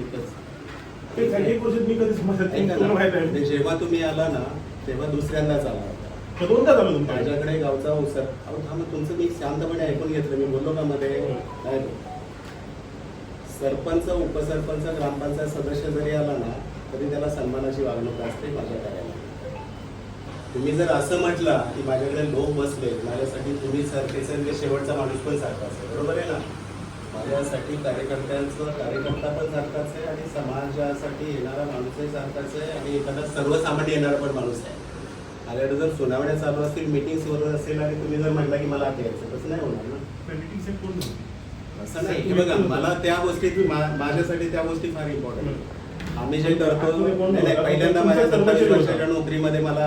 एकच. ते एक वर्षात मी. ऐका ना, जेव्हा तुम्ही आला ना तेव्हा दुसऱ्यांदाच आला होता. दोनदा झालं. माझ्याकडे गावचा उसर अहो थांब तुमचं मी शांतपणे ऐकून घेतलं. मी बोललो का मध्ये? नाही बोललो. सरपंच उपसरपंच ग्रामपंचायत सदस्य जरी आला ना तरी त्याला सन्मानाची वागणूक असते माझ्या कार्याला. तुम्ही जर असं म्हटलं की माझ्याकडे लोक बसले माझ्यासाठी तुम्ही सरतेचा म्हणजे शेवटचा माणूस पण सारखाच आहे बरोबर आहे ना? माझ्यासाठी कार्यकर्त्यांचं कार्यकर्ता पण सारखाच आहे आणि समाजासाठी येणारा माणूसही सारखाच आहे आणि एखादा सर्वसामान्य येणारा पण माणूस आहे. माझ्याकडे जर सुनावण्या चालू असतील मिटिंग्स वगैरे असेल आणि तुम्ही जर म्हटलं की मला आत यायचं तसं नाही होणार ना? असं नाही. बघा मला त्या गोष्टी माझ्यासाठी त्या गोष्टी फार इम्पॉर्टंट आम्ही जे करतो पहिल्यांदा माझ्या सत्तावीस वर्षाच्या नोकरीमध्ये मला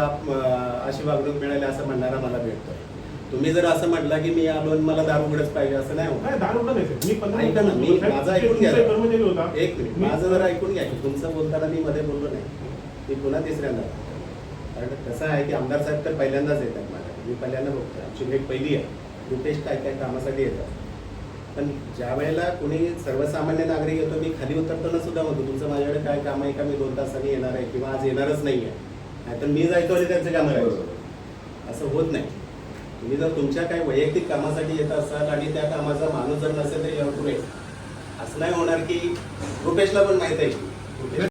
अशी वागणूक मिळाली असं म्हणणारा मला भेटतोय. तुम्ही जर असं म्हटलं की मी आलो आणि मला दारू उघडच पाहिजे असं नाही साहेब. मी पंधरा ऐका ना, मी- माझं ऐकून तुमचा घ्या. कर्मचारी होता. एक मिनिट. मी- माझं जरा ऐकून घ्या की तुमचं बोलताना मी मध्ये बोललो नाही. मी पुन्हा तिसऱ्यांदा. कारण कसं आहे की आमदार साहेब तर पहिल्यांदाच येतात माझ्या मी पहिल्यांदा बघतोय. आमची भेट पहिली आहे. रुपेश काय काय कामासाठी येतात. पण ज्या वेळेला कोणी सर्वसामान्य नागरिक येतो मी खाली उतरताना सुद्धा म्हणतो तुमचं माझ्याकडे काय काम आहे? का मी दोन तासांनी येणार आहे किंवा आज येणारच नाही आहे नाहीतर मी जायचो आणि त्यांचं काम करायचं असं होत नाही. तुम्ही जर तुमच्या काही वैयक्तिक कामासाठी येत असाल आणि त्या कामाचा माणूस जर नसेल तर यापुढे असं नाही होणार की रुपेशला पण माहीत आहे.